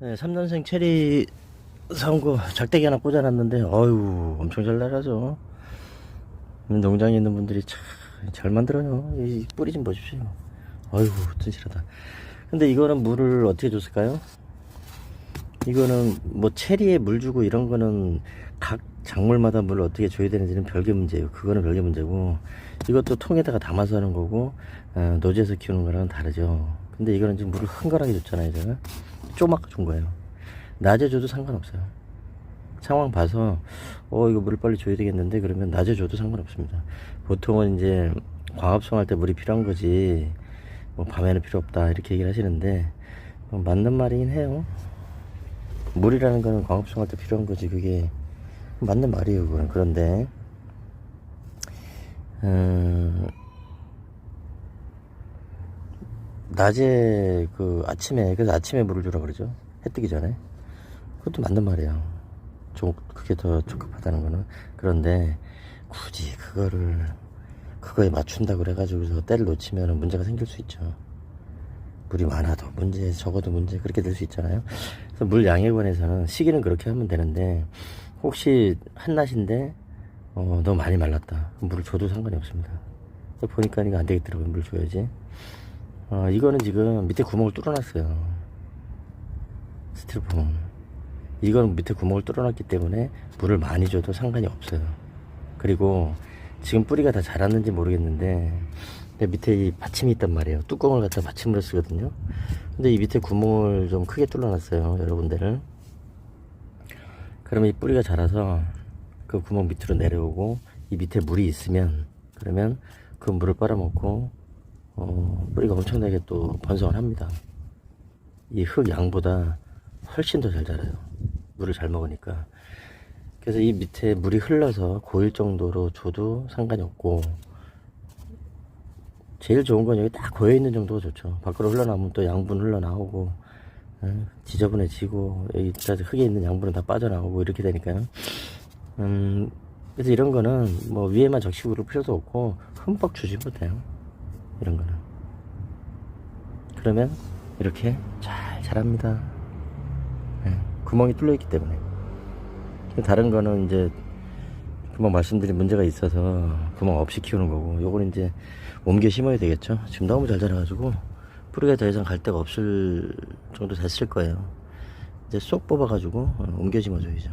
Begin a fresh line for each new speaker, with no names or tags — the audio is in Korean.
네, 3년생 체리 사온 거 작대기 하나 꽂아놨는데 어유 엄청 잘 나가죠 농장에 있는 분들이 참 잘 만들어요 이 뿌리 좀 보십시오 어이구 튼실하다 근데 이거는 물을 어떻게 줬을까요? 이거는 뭐 체리에 물 주고 이런 거는 각 작물마다 물을 어떻게 줘야 되는지는 별개 문제예요. 그거는 별개 문제고 이것도 통에다가 담아서 하는 거고 어, 노지에서 키우는 거랑은 다르죠. 근데 이거는 지금 물을 흥건하게 줬잖아요. 제가 쪼맣게 준 거예요. 낮에 줘도 상관없어요. 상황 봐서 어 이거 물을 빨리 줘야 되겠는데 그러면 낮에 줘도 상관없습니다. 보통은 이제 광합성 할 때 물이 필요한 거지 뭐 밤에는 필요 없다 이렇게 얘기를 하시는데 어, 맞는 말이긴 해요. 물이라는 거는 광합성 할 때 필요한 거지 그게 맞는 말이에요 그건 그런데 음, 낮에 그 아침에 그래서 아침에 물을 주라 그러죠. 해 뜨기 전에. 그것도 맞는 말이에요. 좀 그게 더 적합하다는 거는. 그런데 굳이 그거를 그거에 맞춘다 그래가지고서 때를 놓치면 문제가 생길 수 있죠. 물이 많아도 문제 적어도 문제 그렇게 될 수 있잖아요. 그래서 물 양에 관해서는 시기는 그렇게 하면 되는데 혹시 한낮인데 어, 너무 많이 말랐다. 물을 줘도 상관이 없습니다. 보니까 이거 안 되겠더라고요. 물 줘야지 어, 이거는 지금 밑에 구멍을 뚫어놨어요. 스티로폼 이건 밑에 구멍을 뚫어놨기 때문에 물을 많이 줘도 상관이 없어요. 그리고 지금 뿌리가 다 자랐는지 모르겠는데 밑에 이 받침이 있단 말이에요. 뚜껑을 갖다 받침으로 쓰거든요. 근데 이 밑에 구멍을 좀 크게 뚫어놨어요 여러 군데를 그러면 이 뿌리가 자라서 그 구멍 밑으로 내려오고 이 밑에 물이 있으면 그러면 그 물을 빨아먹고 어, 뿌리가 엄청나게 또 번성을 합니다 이 흙 양보다 훨씬 더 잘 자라요 물을 잘 먹으니까 그래서 이 밑에 물이 흘러서 고일 정도로 줘도 상관이 없고 제일 좋은 건 여기 딱 고여 있는 정도가 좋죠. 밖으로 흘러나오면 또 양분 흘러나오고 어, 지저분해지고 여기 흙에 있는 양분은 다 빠져나오고 이렇게 되니까요. 음, 그래서 이런 거는 뭐 위에만 그럴 필요도 없고 흠뻑 주시면 돼요. 이런 거는. 그러면 이렇게 잘 자랍니다. 예, 구멍이 뚫려 있기 때문에. 다른 거는 이제 금방 말씀드린 문제가 있어서 구멍 없이 키우는 거고 요거는 이제 옮겨 심어야 되겠죠 지금 너무 잘 자라가지고 뿌리가 더 이상 갈 데가 없을 정도 됐을 거예요 이제 쏙 뽑아가지고 어, 옮겨 심어줘야죠